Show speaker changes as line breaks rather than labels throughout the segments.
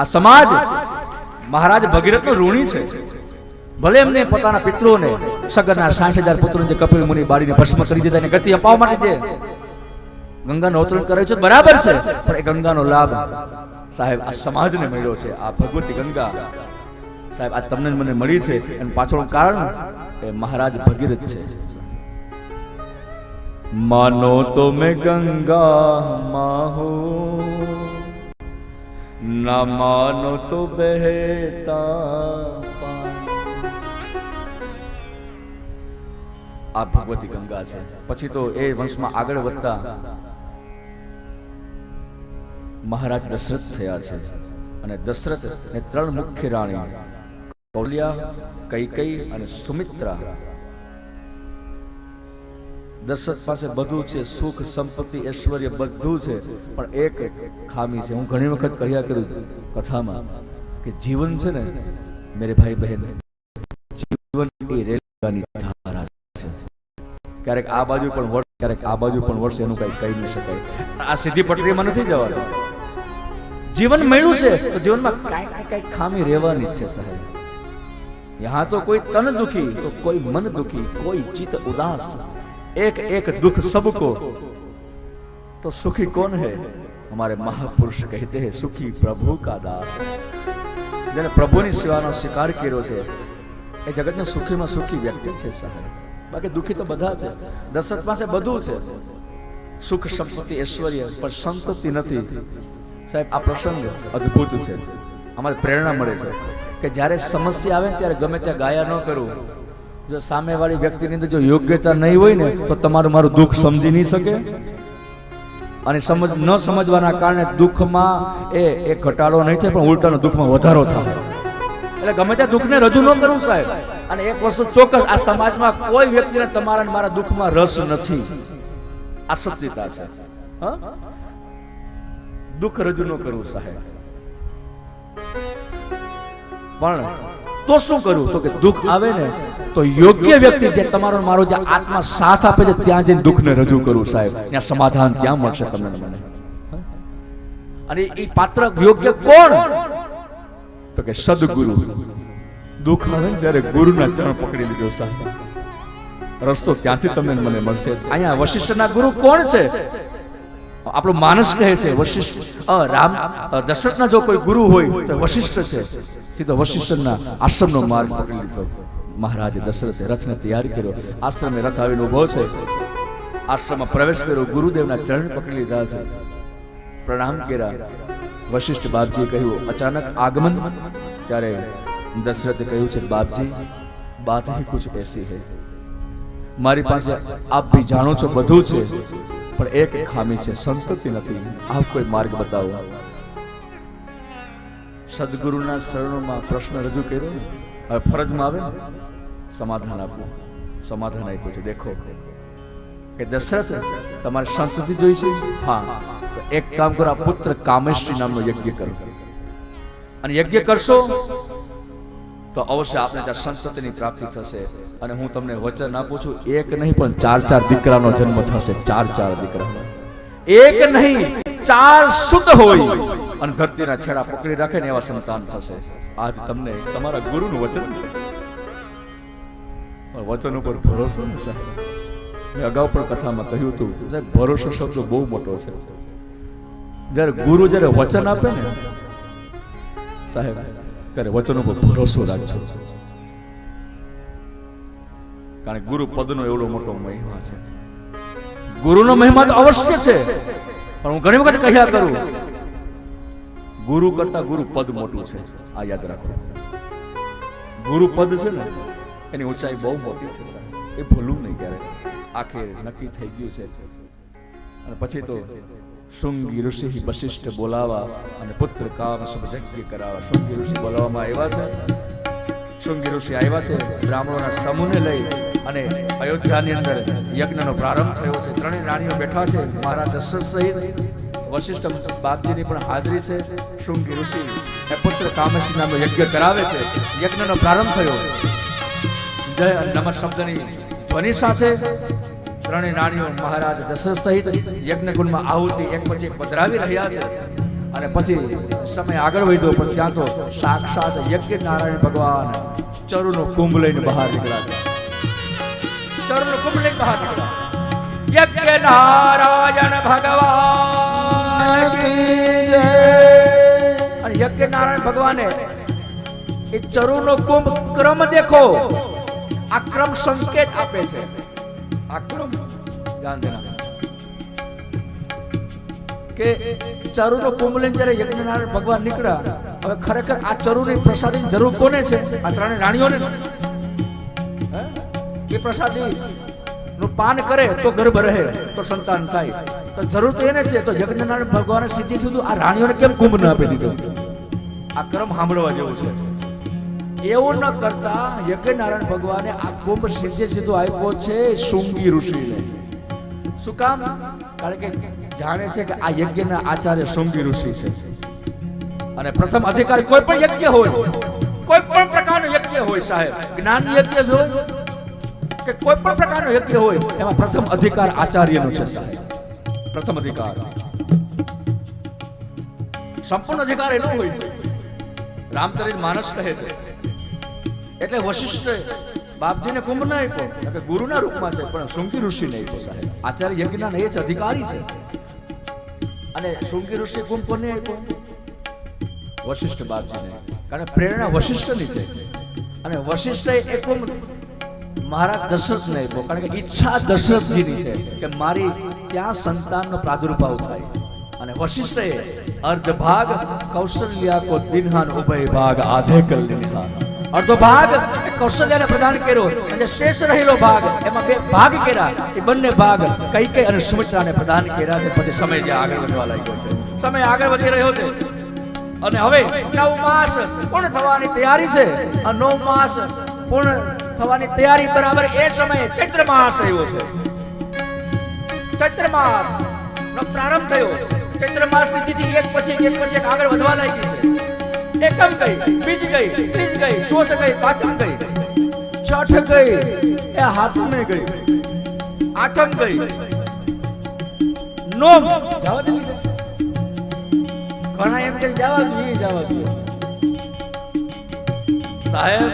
આ સમાજ મહારાજ ભગીરથનો ઋણી છે. ભલે એમને પોતાના પિત્રોને સગરના સાઠ હજાર પુત્રોને જે કપિલ મુનિ બાળીને ભસ્મ કરી દીધા એને ગતિ અપાવવા માટે જે ગંગાનું અવતરણ કરે છે, બરાબર છે, પણ એ ગંગાનો લાભ સાહેબ આ સમાજને મળ્યો છે. આ ભગવતી ગંગા સાહેબ આ તમને મને મળી છે અને પાછળનું કારણ એ મહારાજ ભગીરથ છે. માનો તો મેં ગંગા માહો માનો તો પાની. આ ભગવતી ગંગા છે. પછી તો એ વંશમાં આગળ વધતા મહારાજ દશરથ થયા છે. અને દશરથ ને ત્રણ મુખ્ય રાણી કૌલિયા કૈકઈ અને સુમિત્રા દશરથ પાસે બધું છે, સુખ, સંપત્તિ, ઐશ્વર્ય બધું છે, પણ એક ખામી છે. હું ઘણી વખત કહ્યા કર્યું કથામાં કે જીવન છે ને, મેરે ભાઈ બહેન, જીવન એ રેલગાની ધારા છે. ક્યારેક આ બાજુ પણ વર્ષ ક્યારેક આ બાજુ પણ વર્ષ એનું કંઈ કહી નહીં શકાય. આ સીધી પટરીમાં નથી જવાનું. જીવન મળ્યું છે, તો જીવનમાં કાંઈક કાંઈક ખામી રહેવાની જ છે, સાહેબ. યહાં તો કોઈ તન દુખી, તો કોઈ મન દુખી, કોઈ ચિત્ત ઉદાસ. एक एक दुख सबको तो सुखी कौन है हमारे महापुरुष कहते हैं सुखी प्रभु का दास જેને પ્રભુની સેવાનો સ્વીકાર કર્યો છે એ જગતના સુખીમાં સુખી વ્યક્તિ છે સાહેબ બાકી દુખી તો બધા છે દશરથ પાસે બધું છે સુખ સંપત્તિ ઐશ્વર્ય પણ સંતતિ નથી સાહેબ આ પ્રસંગ અદ્ભુત છે અમારે પ્રેરણા મળે છે કે જ્યારે સમસ્યા આવે ને ત્યારે ગમે ત્યાં ગાયા ન કરવું જો સામેવાળી વ્યક્તિની અંદર જો યોગ્યતા નહીં હોય ને, તો તમારું મારું દુઃખ સમજી નહીં શકે. અને સમજ ન સમજવાના કારણે દુઃખમાં એ એક ઘટાડો નહીં થાય, પણ ઉલટાનો દુઃખમાં વધારો થાય. એટલે ગમે ત્યાં દુઃખને રજૂ ન કરવું સાહેબ. અને એક વસ્તુ ચોક્કસ, આ સમાજમાં કોઈ વ્યક્તિને તમારા મારા દુઃખમાં રસ નથી. આ સત્યતા છે. દુઃખ રજૂ ન કરવું સાહેબ. પણ તો શું કરું તો કે દુઃખ આવે ને તો યોગ્ય વ્યક્તિ જે તમારો મારો જે આત્મા સાથ આપે છે ત્યાં જઈને દુઃખને રજૂ કરું સાહેબ. ત્યાં સમાધાન ત્યાં મળશે તમને મને. અને એ પાત્ર યોગ્ય કોણ? તો કે સદગુરુ. દુઃખ આવે ને ત્યારે ગુરુના ચરણ પકડી લીધો સાહેબ. રસ્તો ત્યાંથી તમને મને મળશે. અહીંયા વશિષ્ઠના ગુરુ કોણ છે? આપણો માનસ કહે છે, વશિષ્ઠ. રામ દશરથના જો કોઈ ગુરુ હોય, તો વશિષ્ઠ છે. સીધો વશિષ્ઠના આશ્રમનો માર્ગ પકડી લીધો. મહારાજે દશરથે રથને તૈયાર કર્યો. આશ્રમે રથ આવીને ઊભો છે. આશ્રમમાં પ્રવેશ કર્યો. ગુરુદેવના ચરણ પકડી લીધા છે. પ્રણામ કર્યા. વશિષ્ઠ બાપજીએ કહ્યું, અચાનક આગમન? ત્યારે દશરથે કહ્યું છે, બાપજી બાત હી કુછ એસી હૈ. મારી પાસે આપ બી જાણો છો, બધું છે. પણ એક ખામી છે, સંતતિ નથી. આપ કોઈ માર્ગ બતાવો. સદગુરુના શરણોમાં પ્રશ્ન રજૂ કર્યો? હવે ફરજમાં આવે સમાધાન આપવું સમાધાન આપ્યું છે. દેખો કે દશરથ તમારે સંતતિ જોઈ છે? હા. એક કામ કરો, આ પુત્ર કામેશ્રી નામનો યજ્ઞ કરો. અને યજ્ઞ કરશો? તો અવશ્ય આપને ત્યાં સંતતિની પ્રાપ્તિ થશે અને હું તમને વચન આપું છું, એક નહીં, પણ ચાર ચાર દીકરાનો જન્મ થશે, ચાર ચાર દીકરા એક નહીં, ચાર શુદ્ધ હોય અને ધરતીના છેડા પકડી રાખે ને એવા સંતાન થશે. આજ તમને તમારા ગુરુનું વચન છે. વચન ઉપર ભરોસો મેં અગાઉ પણ કથામાં કહ્યું હતું, સાહેબ, ભરોસો શબ્દ બહુ મોટો છે. જ્યારે ગુરુ જ્યારે વચન આપે ને, સાહેબ ત્યારે વચનો પર ભરોસો રાખજો. કારણ કે ગુરુ પદનો એવડો મોટો મહિમા છે. ગુરુનો મહિમા તો અવશ્ય છે. પણ હું ઘણી વખત કહ્યા કરું, ગુરુ કરતા ગુરુ પદ મોટું છે. આ યાદ રાખો. ગુરુ પદ છે ને, એની ઊંચાઈ બહુ મોટી છે એ ભૂલવું નહીં ક્યારે આખે નક્કી થઈ ગયું છે. અને પછી તો શૃંગી ઋષિ વશિષ્ઠ બોલાવા અને પુત્ર કામ શુભ યજ્ઞ કરાવવા શૃંગી ઋષિ બોલાવવામાં આવ્યા છે. શૃંગી ઋષિ આવ્યા છે બ્રાહ્મણોના સમૂહને લઈ અને અયોધ્યાની અંદર યજ્ઞનો પ્રારંભ થયો છે. ત્રણેય રાણીઓ બેઠા છે. મહારાજ દશરથ સહિત વશિષ્ઠ બાપજીની પણ હાજરી છે. શૃંગી ઋષિ એ પુત્ર કામેશજી નામનો યજ્ઞ કરાવે છે. યજ્ઞનો પ્રારંભ થયો. જય નમઃ શબ્દની ધ્વનિ સાથે ત્રણેય રાણીઓ મહારાજ દશરથ સહિત યજ્ઞકુંડમાં આહુતિ એક પછી પધરાવી રહ્યા છે. અને પછી સમય આગળ વધ્યો, પણ ત્યાં તો સાક્ષાત યજ્ઞ નારાયણ ભગવાન ચરુનો કુંભ લઈને બહાર નીકળ્યા છે. ચરુનો કુંભ લઈને બહાર નીકળ્યા યજ્ઞ નારાયણ ભગવાન અને યજ્ઞ નારાયણ ભગવાને એ ચરુનો કુંભ ક્રમ દેખો. આ ક્રમ સંકેત આપે છે. આ ગાંધીના કે ચરુનો કુંભ લઈને જ્યારે યજ્ઞનારાયણ ભગવાન નીકળ્યા, હવે ખરેખર આ ચરુની પ્રસાદીની જરૂર કોને છે? આ ત્રણેય રાણીઓને. એ પ્રસાદી નું પાન કરે તો ગર્ભ રહે, તો સંતાન થાય. તો જરૂર તો એને છે, તો યજ્ઞનારાયણ ભગવાને સીધી સીધું આ રાણીઓને કેમ કુંભ ન આપી દીધો? આ ક્રમ સાંભળવા જેવું છે. એવું ન કરતા. યજ્ઞનારાયણ ભગવાને આ કુંભ સીધે સીધો આપ્યો છે, શુંગી ઋષિને. શું કામ? કારણ કે જાણે છે કે આ યજ્ઞના આચાર્ય શુંગી ઋષિ છે. અને પ્રથમ અધિકાર કોઈ પણ યજ્ઞ હોય, કોઈ પણ પ્રકારનો યજ્ઞ હોય સાહેબ, જ્ઞાન યજ્ઞ હોય કે કોઈ પણ પ્રકારનો યજ્ઞ હોય, એમાં પ્રથમ અધિકાર આચાર્યનો છે સાહેબ. પ્રથમ અધિકાર. સંપૂર્ણ અધિકાર એનો હોય છે. રામચરિત માનસ કહે છે. એટલે વશિષ્ઠ બાપજીને કુંભ ના આપ્યો. કે ગુરુના રૂપમાં છે, પણ શૃંગી ઋષિને આપ્યો સાહેબ. આચાર્ય યજ્ઞના એ જ અધિકારી છે. અને શૃંગી ઋષિ કુંભ કોને આપ્યો? વશિષ્ઠ બાપજીને. કારણ પ્રેરણા વશિષ્ઠની છે. અને વશિષ્ઠ એ કુંભ મહારાજ દશરથને આપ્યો. કારણ કે ઈચ્છા દશરથજીની છે કે મારી ત્યાં સંતાનનો પ્રાદુર્ભાવ થાય. અને વશિષ્ઠે અર્ધ ભાગ કૌશલ્યા કો દિનહાન ઉભય ભાગ આધે કલ દિનહાન. અડધો ભાગ કૌશલ્યાને પ્રદાન કર્યો અને શેષ રહેલો ભાગ, એમાં બે ભાગ કર્યા. એ બંને ભાગ કઈ કઈ અને સુમિત્રાને પ્રદાન કર્યા છે. પછી સમય જે આગળ વધવા લાગ્યો છે. સમય આગળ વધી રહ્યો છે. અને હવે નવ માસ પૂર્ણ થવાની તૈયારી છે. આ નવ માસ પૂર્ણ થવાની તૈયારી બરાબર એ સમયે ચૈત્ર માસ આવ્યો છે. ચૈત્ર માસ નો પ્રારંભ થયો. ચૈત્ર માસની તિથિ એક પછી એક પછી એક આગળ વધવા લાગી છે. એકમ ગઈ, બીજ ગઈ, ત્રીજ ગઈ, ચોથ ગઈ, પાંચમ ગઈ, છઠ ગઈ, એ હાથમે ગઈ, આઠમ ગઈ, નોમ. જવા દેવી ઘણા એમ કે જવા દે જવા દે. સાહેબ,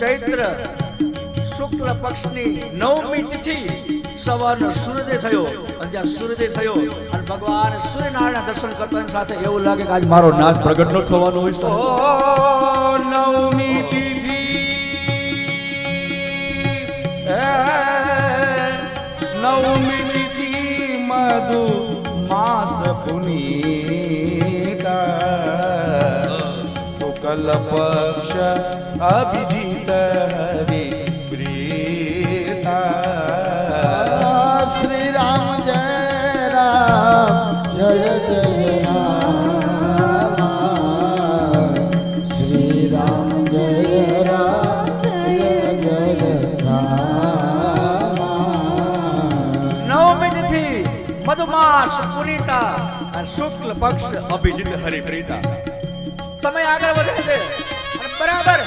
ચૈત્ર શુક્લ પક્ષની નવમી તિથિ સવારનો સૂર્યોદય થયો. અને જ્યાં સૂર્યોદય થયો, અને ભગવાન સૂર્યનારાયણ દર્શન કરતા સાથે એવું લાગે કે આજ મારો નાથ પ્રગટ નો થવાનો હોય. છે
નવમી તિથિ. નવમી તિથિ મધુ માસ પુનીતા. શુકલ પક્ષ અભિજીત હરિ
મધુમાસ પુનીતા શુક્લ પક્ષ અભિજીત હરિપ્રીતા સમય આગળ વધે છે અને બરાબર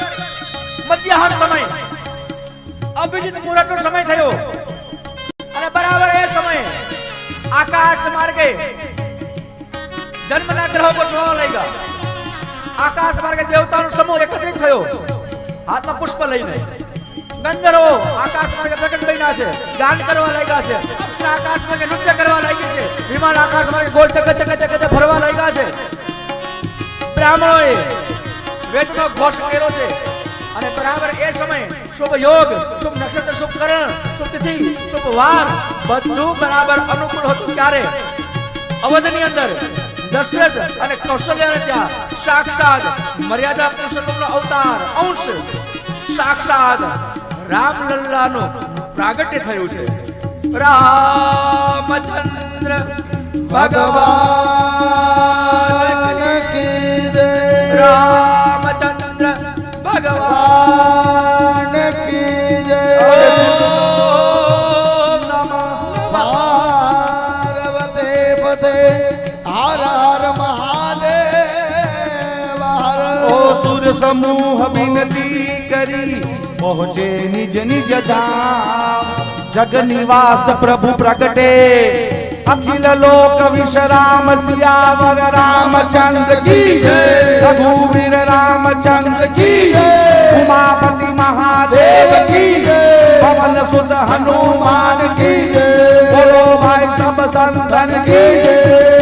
મધ્યાહન સમય અભિજીત મુહૂર્તનો સમય થયો અને બરાબર એ સમય આકાશ માર્ગે જન્મના ગ્રહો લઈ લાગ્યા આકાશ માર્ગે દેવતાનો સમૂહ એકત્રિત થયો. હાથમાં પુષ્પ લઈને. ગંધર્વો આકાશ માર્ગે પ્રગટ બન્યા છે. ગાન કરવા લાગ્યા છે. અપ્સરા આકાશ માર્ગે નૃત્ય કરવા લાગી છે. વિમાન આકાશ માર્ગે ગોળ ચક ચક ચક ફરવા લાગ્યા છે. બ્રાહ્મણોએ વેદનો ઘોષ કર્યો છે. અને બરાબર એ સમયે શુભ યોગ, શુભ નક્ષત્ર, શુભ કરણ, શુભ તિથિ, શુભ વાર, બધું બરાબર અનુકૂળ હતું. ત્યારે અવધની અંદર દશરથ અને કૌશલ્યાને ત્યાં સાક્ષાત મર્યાદા પુરુષોત્તમનો અવતાર અંશ સાક્ષાત રામલલ્લાનું પ્રાગટ્ય થયું છે. રામચંદ્ર ભગવાન રામચંદ્ર ભગવાન
સમૂહ વિનતી કરી, પહોંચે નિજ નિજ ધામ. જગનિવાસ પ્રભુ પ્રગટે. અખિલ લોક વિશ્રામ સિયાવર રામચંદ્ર કી રઘુવીર રામચંદ્ર કી ઉમાપતિ મહાદેવ કી પવન સુત હનુમાન કી બોલો ભાઈ સબ સંતન કી